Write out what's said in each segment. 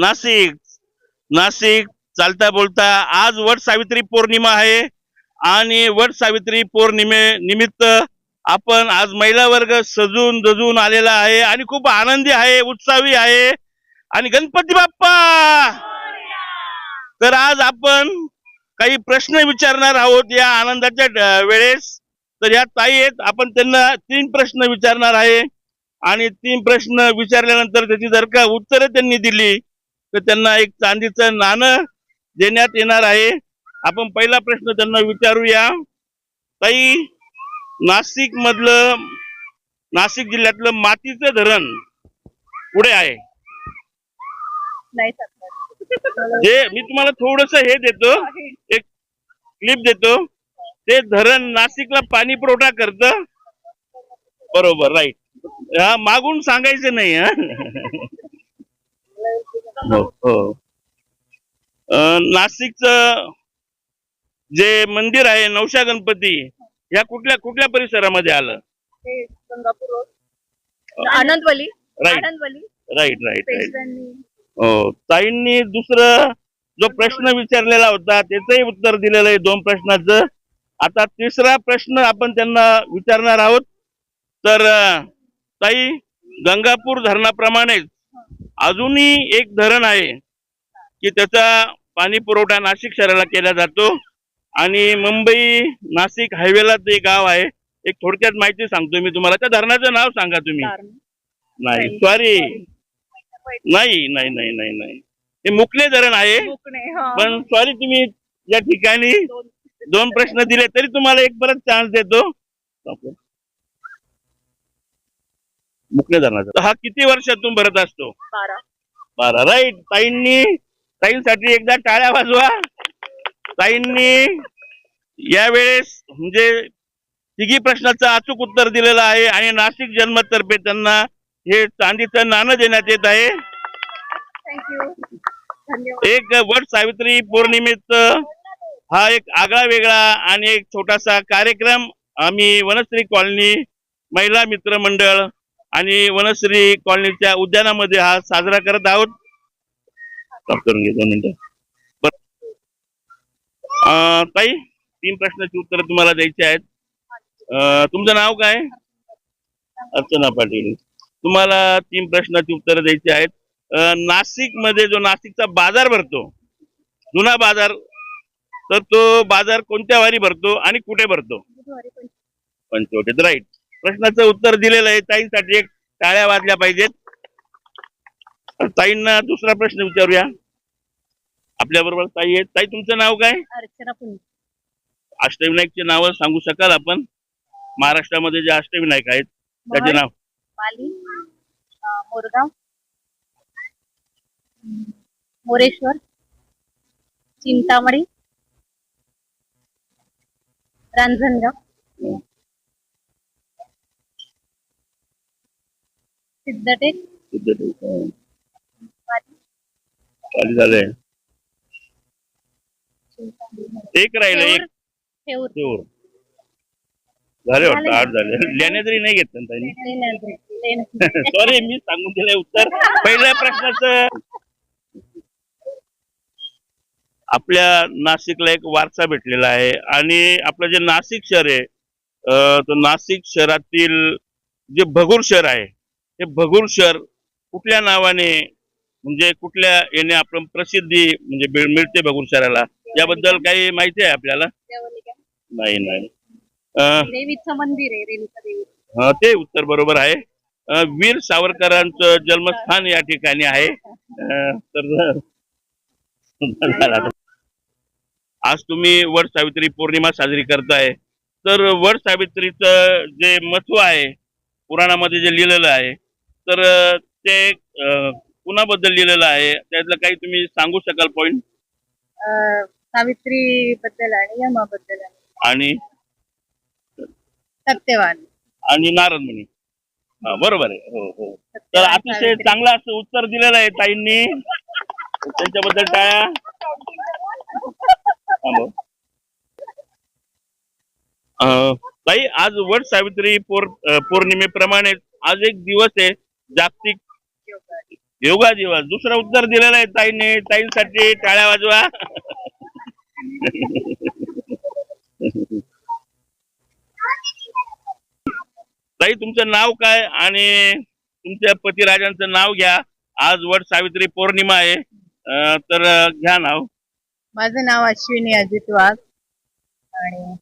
नाशिक नाशिक चालता बोलता आज वट सावित्री पौर्णिमा आहे आणि वट सावित्री पौर्णिमे निमित्त आपण आज महिला वर्ग सजून दजून आलेला आहे आणि खूप आनंदी आहे उत्साही आहे. आणि गणपती बाप्पा! तर आज आपण काही प्रश्न विचारणार आहोत या आनंदाच्या वेळेस. तर या ताई आहेत आपण त्यांना तीन प्रश्न विचारणार आहे. आणि तीन प्रश्न विचारल्यानंतर त्याची जर का उत्तरं त्यांनी दिली तर त्यांना एक चांदीचं नाणं देण्यात येणार आहे. आपण पहिला प्रश्न त्यांना विचारूया. ताई नाशिक मधलं नाशिक जिल्ह्यातलं मातीचं धरण पुढे आहे? जे मी तुम्हाला थोडस हे देतो. एक क्लिप देतो. ते धरण नाशिकला पाणी पुरवठा करत. बरोबर राईट हा मागून सांगायचं नाही हा. हो हो. नाशिकच जे मंदिर आहे नवशा गणपती या कुठल्या कुठल्या परिसरामध्ये आलं? ते Gangapur road. Anandvali. Right. Right right पेशव्यांनी. हो ताईंनी दुसरं जो प्रश्न विचारलेला होता त्याचंही उत्तर दिलेलं आहे दोन प्रश्नाचं. आता तिसरा प्रश्न आपण त्यांना विचारणार आहोत. तर ताई गंगापूर धरणाप्रमाणेच अजूनही एक धरण आहे की त्याचा पाणी पुरवठा नाशिक शहराला केला जातो. आणि मुंबई नाशिक हायवेला ते गाव आहे. एक थोडक्यात माहिती सांगतो मी तुम्हाला. त्या धरणाचं नाव सांगा तुम्ही. नाही. सॉरी नाही. नाही नाही नाही नाही हे मुकले धरण आहे. पण सॉरी तुम्ही या ठिकाणी दोन- दोन प्रश्न दिले तरी तुम्हाला एक परत चान्स देतो. मुकले धरणाचा हा किती वर्षातून भरत असतो? बारा. राईट. ताईंनी ताईंसाठी एकदा टाळ्या वाजवा. ताईंनी यावेळेस म्हणजे तिघी प्रश्नाचं अचूक उत्तर दिलेलं आहे आणि नाशिक जन्मतर्फे त्यांना हे चांदीचं नाणं देण्यात येत आहे. एक वट सावित्री पौर्णिमेच हा एक आगळा वेगळा आणि एक छोटासा कार्यक्रम आम्ही वनश्री कॉलनी महिला मित्र मंडळ आणि वनश्री कॉलनीच्या उद्यानामध्ये हा साजरा करत आहोत. करून घे दोन मिनिटं. ताई तीन प्रश्नाची उत्तरं तुम्हाला द्यायची आहेत. तुमचं नाव काय? अर्चना पाटील. तुम्हाला तीन प्रश्नाची उत्तरं द्यायची आहेत. नाशिकमध्ये जो नाशिकचा बाजार भरतो जुना बाजार तर तो बाजार कोणत्या वारी भरतो आणि कुठे भरतो? पंचवटीत. राईट प्रश्नाचं उत्तर दिलेलं आहे. ताईंसाठी एक टाळ्या वाजल्या पाहिजेत. ताईंना दुसरा प्रश्न विचारूया. आपल्या बरोबर ताई आहेत. ताई तुमचं नाव काय? अष्टविनायकचे नाव सांगू शकाल आपण? महाराष्ट्रामध्ये जे अष्टविनायक आहेत त्याचे नाव? मोरगाव मोरेश्वर चिंतामणी रांजणगाव. सिद्धटेक खाली झालंय. एक राहिलं एक. झाले वाटतं. आठ झाले. लेण्याद्री नाही घेत ना ताईंनी. सॉरी मी सांगून दिलंय उत्तर. पहिल्या प्रश्नाचं. आपल्या नाशिकला एक वारसा भेटलेला आहे आणि आपलं जे नाशिक शहर आहे अं, तर नाशिक शहरातील जे भगूर शहर आहे हे भगूर शहर कुठल्या नावाने म्हणजे कुठल्या याने आपण प्रसिद्धी म्हणजे मिळ- मिळते भगूर शहराला याबद्दल काही माहिती आहे आपल्याला. नाही नाही. मंदिर आहे ते उत्तर बरोबर आहे. वीर सावरकरांचं जन्मस्थान या ठिकाणी आहे. तर आज तुम्ही वट सावित्री पौर्णिमा साजरी करताय. तर वट सावित्रीचं जे महत्त्व आहे पुराणामध्ये जे लिहिलेलं आहे तर ते कुणाबद्दल लिहिलेलं आहे? त्यातलं काही तुम्ही सांगू शकाल पॉइंट सावित्री बद्दल आणि यमाबद्दल आणि सत्यवान. आणि नारद हा, बरोबर आहे. हो हो. तर अतिशय. चांगलं असं उत्तर दिलेलं आहे ताईंनी. त्यांच्याबद्दल टाळ्या ताई आज वट सावित्री पौर्णिमेप्रमाणे आज एक दिवस आहे. जागतिक योगा दिवस दुसरं उत्तर दिलेलं आहे ताईने. ताईंसाठी टाळ्या वाजवा. ताई तुमचं नाव काय आणि तुमच्या पतिराजांचं नाव घ्या. आज वट सावित्री पौर्णिमा आहे. अं, तर अं, घ्या नाव. माझं नाव अश्विनी अजित वाघ. आणि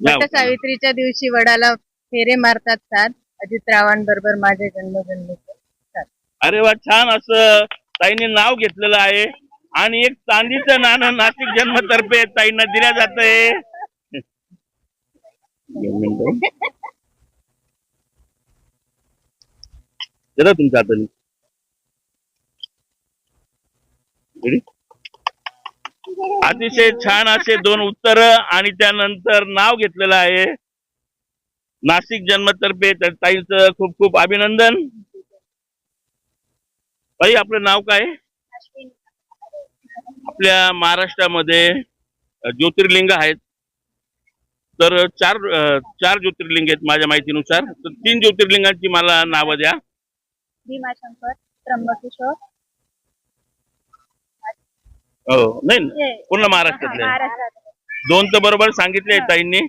घ्या. सावित्रीच्या दिवशी वडाला फेरे मारतात सात. अजितरावांबरोबर माझे जन्मजन्मीचे. अरे वा छान असं. ताईने नाव घेतलेलं आहे. आणि एक चांदीचं नाणं नाशिक जन्मतर्फे ताईंना दिल्या जात आहे तुमच्या हाताने अतिशय छान असे दोन उत्तर आणि त्यानंतर नाव घेतलेलं आहे. नाशिक जन्मतर्फे तर ताईंचं खूप खूप अभिनंदन. ताई आपलं नाव काय? आपल्या महाराष्ट्रामध्ये ज्योतिर्लिंग आहेत. तर चार चार ज्योतिर्लिंग आहेत माझ्या माहितीनुसार. तर तीन ज्योतिर्लिंगांची मला नावं द्या. भीमाशंकर त्र्यंबकेश्वर. हो नाही पूर्ण महाराष्ट्रातले. महाराष्ट्रात दोन तर बरोबर सांगितले ताईंनी.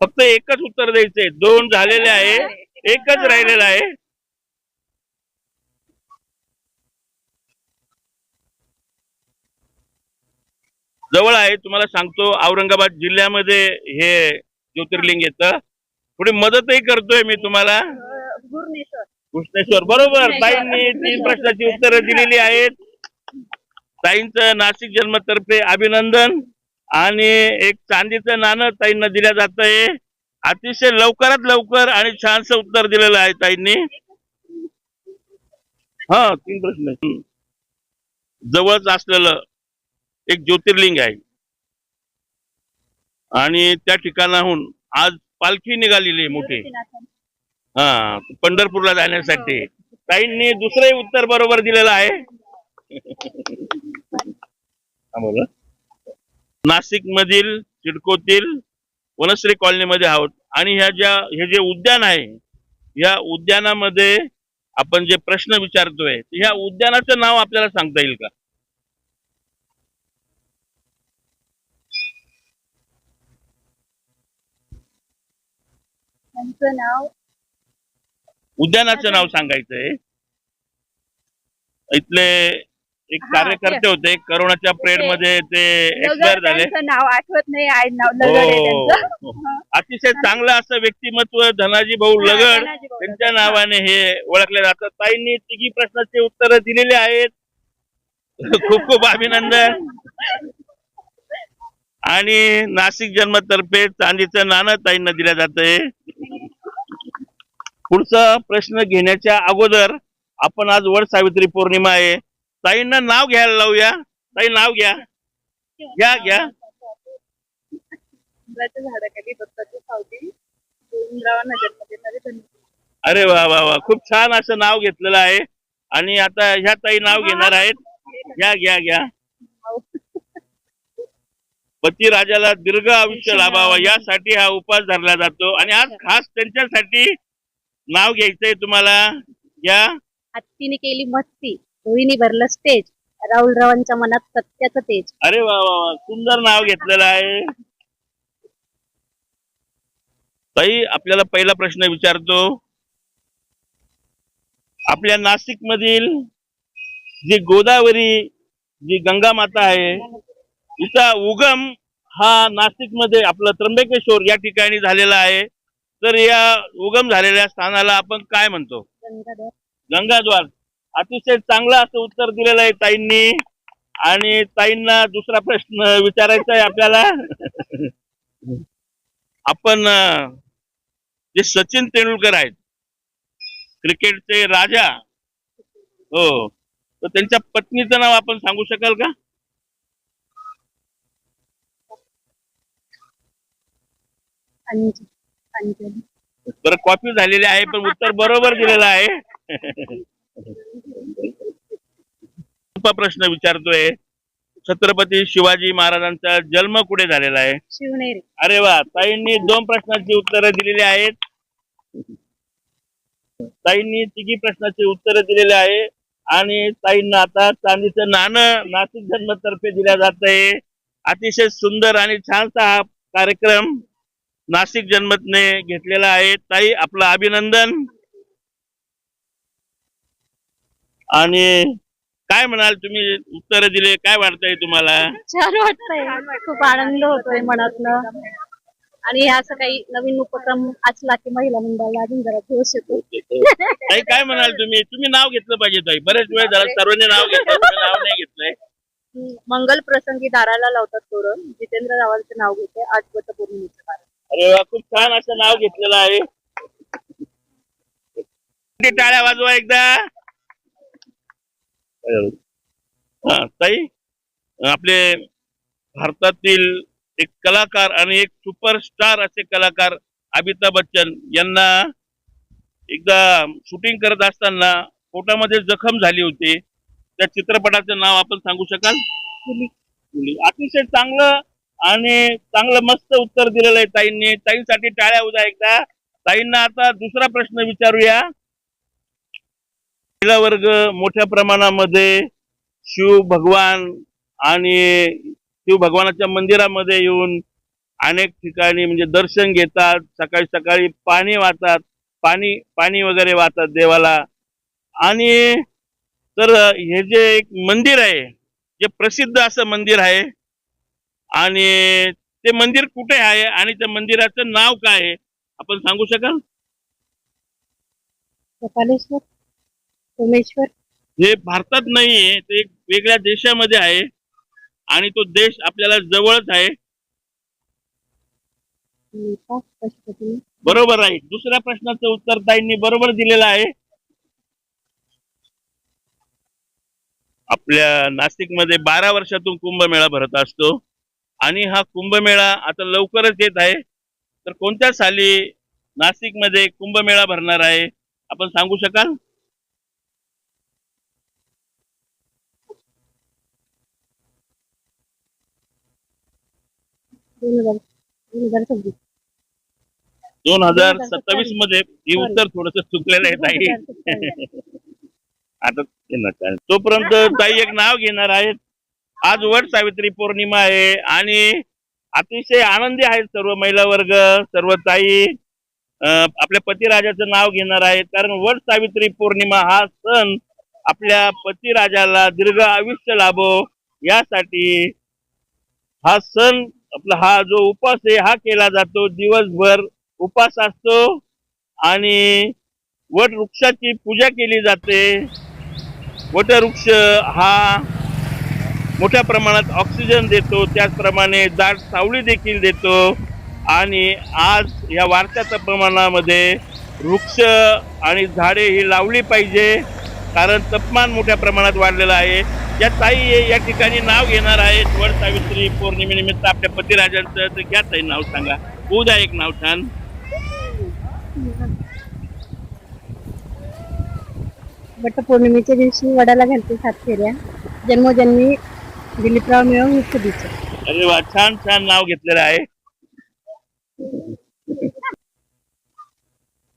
फक्त एकच उत्तर द्यायचंय. दोन झालेले आहे एकच राहिलेलं आहे. जवळ आहे तुम्हाला सांगतो औरंगाबाद जिल्ह्यामध्ये हे ज्योतिर्लिंग येतं. थोडी मदतही करतोय मी तुम्हाला. कृष्णेश्वर बरोबर. ताईंनी तीन प्रश्नाची उत्तरं दिलेली आहेत. ताईंचं नाशिक जन्मतर्फे अभिनंदन. आणि एक चांदीचं नाणं ताईंना दिल्या जात आहे अतिशय लवकरात लवकर आणि छानसं उत्तर दिलेलं आहे ताईंनी. हा तीन प्रश्न. जवळच असलेलं एक ज्योतिर्लिंग आहे. आणि त्या ठिकाणाहून आज पालखी निघालेली आहे मोठी. हा पंढरपूरला जाण्यासाठी. ताईंनी दुसरंही उत्तर बरोबर दिलेलं आहे. बोला. नाशिक मधील सिडकोतील वनश्री कॉलनीमध्ये आहोत. आणि ह्या ज्या हे जे उद्यान आहे या उद्यानामध्ये आपण जे प्रश्न विचारतोय ह्या उद्यानाचं नाव आपल्याला सांगता येईल का? नाव? उद्यानाचं नाव सांगायचंय. इथले एक हा, कार्यकर्ते होते करोनाच्या पिरियडमध्ये ते एक्सपायर झाले. नाव आठवत नाही आड नाव लगड आहे त्यांचं. हो. अतिशय चांगलं असं व्यक्तिमत्व धनाजी भाऊ हा, लगड भाऊ त्यांच्या लगड. नावाने हे ओळखले जातात. ताईंनी तिघी प्रश्नाचे उत्तर दिलेली आहेत. खूप खूप अभिनंदन. आणि नाशिक जन्मतर्फे चांदीचं नाणं ताईंना दिल्या जातंय. पुढचा प्रश्न घेण्याच्या अगोदर आपण आज वड सावित्री पौर्णिमा आहे. ताईंना नाव घ्यायला लावूया. ताई नाव घ्या. घ्या घ्या. झाडाखाली दत्ताची सावली अरे वा वा वा. खूप छान असं नाव घेतलेलं आहे. आणि आता ह्या ताई नाव घेणार आहेत. घ्या घ्या घ्या. पती राजाला दीर्घ आयुष्य लाभावं. यासाठी हा उपास धरला जातो. आणि आज खास त्यांच्यासाठी नाव घ्यायचंय तुम्हाला. घ्या. हत्तीने केली मस्ती. रोहिणी भरलं स्टेज राहुल रावांच्या मनात सत्याचं तेज अरे वा वा वा. सुंदर नाव घेतलेलं आहे. ताई आपल्याला पहिला प्रश्न विचारतो. आपल्या नाशिक मधील जी गोदावरी जी गंगा माता आहे तिचा उगम हा नाशिकमध्ये आपलं त्र्यंबकेश्वर या ठिकाणी झालेला आहे. तर या उगम झालेल्या स्थानाला आपण काय म्हणतो? गंगाद्वार. अतिशय चांगलं असं उत्तर दिलेलं आहे ताईंनी. आणि ताईंना दुसरा प्रश्न विचारायचा आहे आपल्याला. आपण जे सचिन तेंडुलकर आहेत क्रिकेटचे राजा हो तर त्यांच्या पत्नीचं नाव आपण सांगू शकाल का? बरं कॉपी झालेली आहे पण उत्तर बरोबर दिलेलं आहे. प्रश्न विचारतोय. छत्रपती शिवाजी महाराजांचा जन्म कुठे झालेला आहे? शिवनेरी. अरे वा ताईंनी दोन प्रश्नांची उत्तरं दिलेली आहेत. ताईंनी तिघी प्रश्नाची उत्तरं दिलेली आहे. आणि ताईंना आता चांदीचं नाणं नाशिक जन्मतर्फे दिल्या जात आहे. अतिशय सुंदर आणि छानसा हा कार्यक्रम नाशिक जन्मतने घेतलेला आहे. ताई आपलं अभिनंदन. आणि काय म्हणाल तुम्ही? उत्तर दिले. काय वाटतंय तुम्हाला? छान वाटतंय. खूप आनंद होतोय मनातनं. आणि असं काही नवीन उपक्रम असला की महिला मंडळाला अजून जरा जोश येतो. ताई काय म्हणाल तुम्ही? तुम्ही नाव घेतलं पाहिजे ताई. बरेच वेळ झाला सर्वांनी नाव घेतलं तुम्ही नाव नाही घेतलंय. मंगल प्रसंगी दाराला लावतात तोरण. जितेंद्र रावांचं नाव घेते आज वटपौर्णिमेचं कारण. अरे वा खूप छान असं नाव घेतलेलं आहे. टाळ्या वाजवा एकदा. ताई आपले भारतातील एक कलाकार आणि एक सुपरस्टार असे कलाकार अमिताभ बच्चन यांना एकदा शूटिंग करत असताना पोटामध्ये जखम झाली होती. त्या चित्रपटाचं नाव आपण सांगू शकाल? अतिशय चांगलं आणि चांगलं मस्त उत्तर दिलेलं आहे ताईंनी. ताईंसाठी टाळ्या उद्या एकदा. ताईंना आता दुसरा प्रश्न विचारूया. महिला वर्ग मोठ्या प्रमाणामध्ये शिव भगवान आणि शिव भगवानाच्या मंदिरामध्ये येऊन अनेक ठिकाणी म्हणजे दर्शन घेतात. सकाळी सकाळी पाणी वाहतात. पाणी पाणी वगैरे वाहतात देवाला. आणि तर हे जे एक मंदिर आहे जे प्रसिद्ध असं मंदिर आहे आणि ते मंदिर कुठे आहे आणि त्या मंदिराचं नाव काय आहे? आपण सांगू शकाल? कपालेश्वर. सोमेश्वर? हे भारतात नाहीये ते एक वेगळ्या देशामध्ये आहे आणि तो देश आपल्याला जवळच आहे. नेपाळ, पशुपती बरोबर आहे. दुसऱ्या प्रश्नाचं उत्तर ताईंनी बरोबर दिलेलं आहे. आपल्या नाशिकमध्ये बारा वर्षातून कुंभमेळा भरत असतो आणि हा कुंभमेळा आता लवकरच येत आहे. तर कोणत्या साली नाशिकमध्ये कुंभमेळा भरणार आहे? आपण सांगू शकाल? दोन हजार दोन हजार सव्वीस दोन हजार सत्तावीसमध्ये हे उत्तर थोडस चुकलेलं आहे ताई. आता ते नका. तोपर्यंत ताई एक नाव घेणार आहेत आज वट सावित्री पौर्णिमा आहे आणि अतिशय आनंदी आहेत सर्व महिला वर्ग सर्व ताई. आपल्या पतिराजाचं नाव घेणार आहेत कारण वट सावित्री पौर्णिमा हा सण आपल्या पतिराजाला दीर्घ आयुष्य लाभो. यासाठी हा सण आपला हा जो उपास आहे हा केला जातो. दिवसभर उपास असतो आणि वट वृक्षाची पूजा केली जाते. वटवृक्ष हा मोठ्या प्रमाणात ऑक्सिजन देतो. त्याचप्रमाणे दाट सावली देखील देतो. आणि आज या वाढत्या प्रमाणामध्ये वृक्ष आणि झाडे ही लावली पाहिजे. कारण तापमान मोठ्या प्रमाणात वाढलेलं आहे. या ताई या ठिकाणी नाव घेणार आहेत. वर सावित्री पौर्णिमेनिमित्त आपल्या पतिराजांचं. तर घ्या ताई नाव सांगा. उद्या एक नाव छान. वटपौर्णिमेच्या दिवशी वडाला घालते सात फेऱ्या. जन्मोजन्मी दिलीपराव दिवशी. अरे वा छान छान नाव घेतलेलं आहे.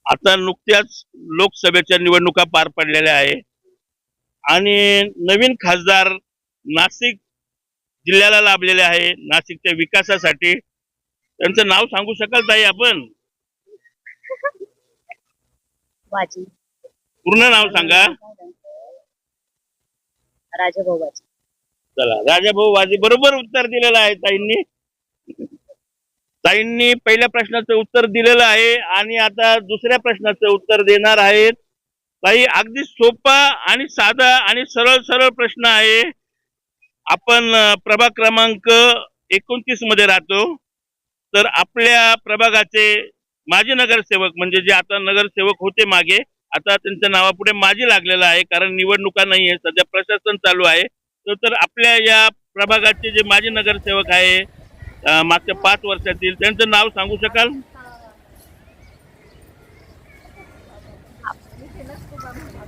आता नुकत्याच लोकसभेच्या निवडणुका पार पडलेल्या आहे आणि नवीन खासदार नाशिक जिल्ह्याला लाभलेले आहे. नाशिकच्या विकासासाठी. त्यांचं नाव सांगू शकाल ताई आपण? पूर्ण नाव सांगा. राजाभाऊ वाजी. चला राजाभाऊ वाजी बरोबर उत्तर दिलेलं आहे ताईंनी. ताईंनी पहिल्या प्रश्नाचं उत्तर दिलेलं आहे आणि आता दुसऱ्या प्रश्नाचं उत्तर देणार आहेत. ताई अगदी सोपा आणि साधा आणि सरळ सरळ प्रश्न आहे. आपण प्रभाग क्रमांक एकोणतीसमध्ये राहतो. तर आपल्या प्रभागाचे माजी नगरसेवक म्हणजे जे आता नगरसेवक होते मागे आता त्यांच्या नावापुढे माजी लागलेलं आहे कारण निवडणुका नाही आहे सध्या प्रशासन चालू आहे. तर तर आपल्या या प्रभागाचे जे माजी नगरसेवक आहे मागच्या पाच वर्षातील त्यांचं नाव सांगू शकाल?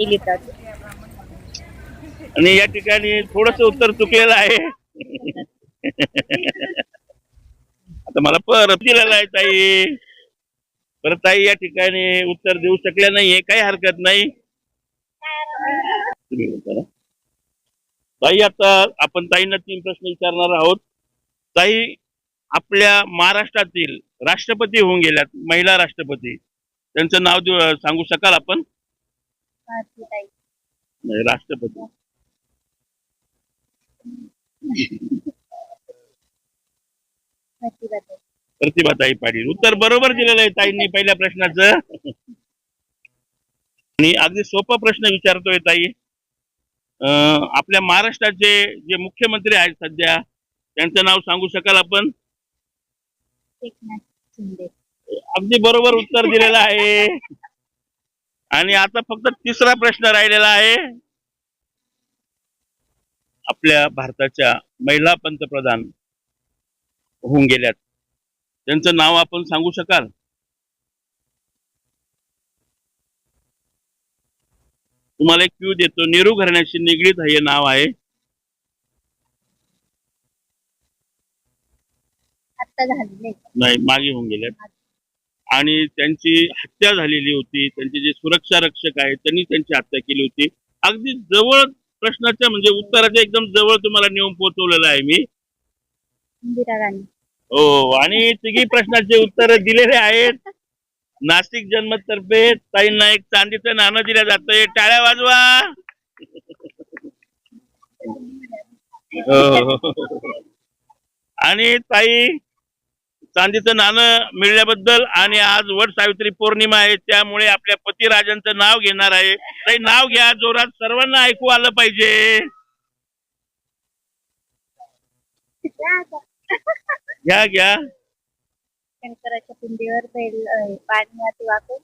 दिलीपराव आणि या ठिकाणी थोडस उत्तर चुकलेलं आहे. आता मला परत दिलेला आहे ताई. परत ताई या ठिकाणी उत्तर देऊ शकल्या नाहीये काही हरकत नाही. तुम्ही ताई आता आपण ताईंना तीन प्रश्न विचारणार आहोत. ताई आपल्या महाराष्ट्रातील राष्ट्रपती होऊन गेल्यात महिला राष्ट्रपती. त्यांचं नाव देऊ- सांगू शकाल आपण? भारतीताई. नाही, राष्ट्रपती. भारतीताई. प्रतिभाताई पाटील. उत्तर बरोबर दिलेलं आहे ताईंनी पहिल्या प्रश्नाचं. आणि अगदी सोपा प्रश्न विचारतोय ताई. अं, आपल्या महाराष्ट्राचे जे मुख्यमंत्री आहेत सध्या त्यांचं नाव सांगू शकाल आपण? एकनाथ शिंदे. अगदी बरोबर उत्तर दिलेलं आहे. आणि आता फक्त तिसरा प्रश्न राहिलेला आहे. आपल्या भारताच्या महिला पंतप्रधान होऊन गेल्यात. त्यांचं नाव आपण सांगू शकाल? तुम्हाला एक क्यू देतो. नेहरू घराण्याशी निगडीत हे नाव आहे. नाही मागे होऊन गेल्यात. आणि त्यांची हत्या झालेली होती त्यांचे जे सुरक्षा रक्षक आहेत त्यांनी त्यांची हत्या केली होती. अगदी जवळ प्रश्नाच्या म्हणजे उत्तराच्या एकदम जवळ तुम्हाला नेऊन पोहोचवलेलं आहे मी. इंदिरा गांधी. हो आणि तिघी प्रश्नाचे उत्तर दिलेले आहेत. नाशिक जन्मतर्फे ताईंना एक चांदीचं नाणं दिलं जातंय टाळ्या वाजवा. हो, हो. आणि ताई चांदीचं नाणं मिळल्याबद्दल आणि आज वट सावित्री पौर्णिमा आहे त्यामुळे आपल्या पतिराजांचं नाव घेणार आहे. ताई नाव घ्या जोरात सर्वांना ऐकू आलं पाहिजे. घ्या घ्या. शंकराच्या पिंडीवर बैल अं, पाणी वाकून.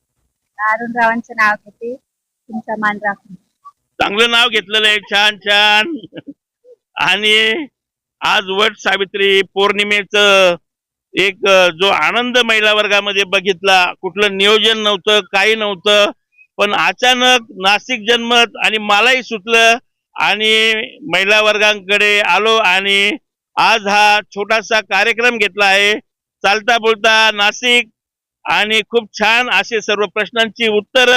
अरुण रावांचं नाव घेते तुमचा मान राखून. चांगलं नाव घेतलेलं आहे छान छान. आणि आज वट सावित्री पौर्णिमेच एक जो आनंद महिला वर्गामध्ये बघितला कुठलं नियोजन नव्हतं काही नव्हतं पण अचानक नाशिक जन्मत आणि मलाही सुचलं आणि महिला वर्गांकडे आलो आणि आज हा छोटासा कार्यक्रम घेतला आहे. चालता बोलता नाशिक आणि खूप छान असे सर्व प्रश्नांची उत्तर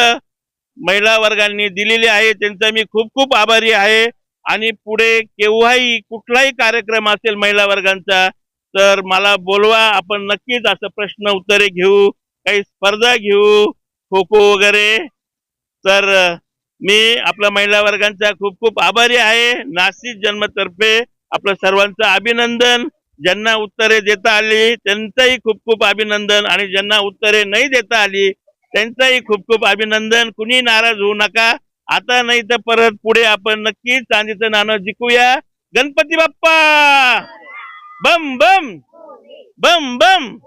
महिला वर्गांनी दिलेली आहे त्यांचा मी खूप खूप आभारी आहे. आणि पुढे केव्हाही कुठलाही कार्यक्रम असेल महिला वर्गांचा तर मला बोलवा आपण नक्कीच असं प्रश्न उत्तरे घेऊ काही स्पर्धा घेऊ खो खो वगैरे. तर मी आपल्या महिला वर्गांचा खूप खूप आभारी आहे. नाशिक जन्मतर्फे आपलं सर्वांचं अभिनंदन. ज्यांना उत्तरे देता आली त्यांचंही खूप खूप अभिनंदन. आणि ज्यांना उत्तरे नाही देता आली त्यांचंही खूप खूप अभिनंदन. कुणी नाराज होऊ नका. आता नाही तर परत पुढे आपण नक्कीच चांदीचं नाणं जिंकूया. Ganpati Bappa! Bum bum, bum bum.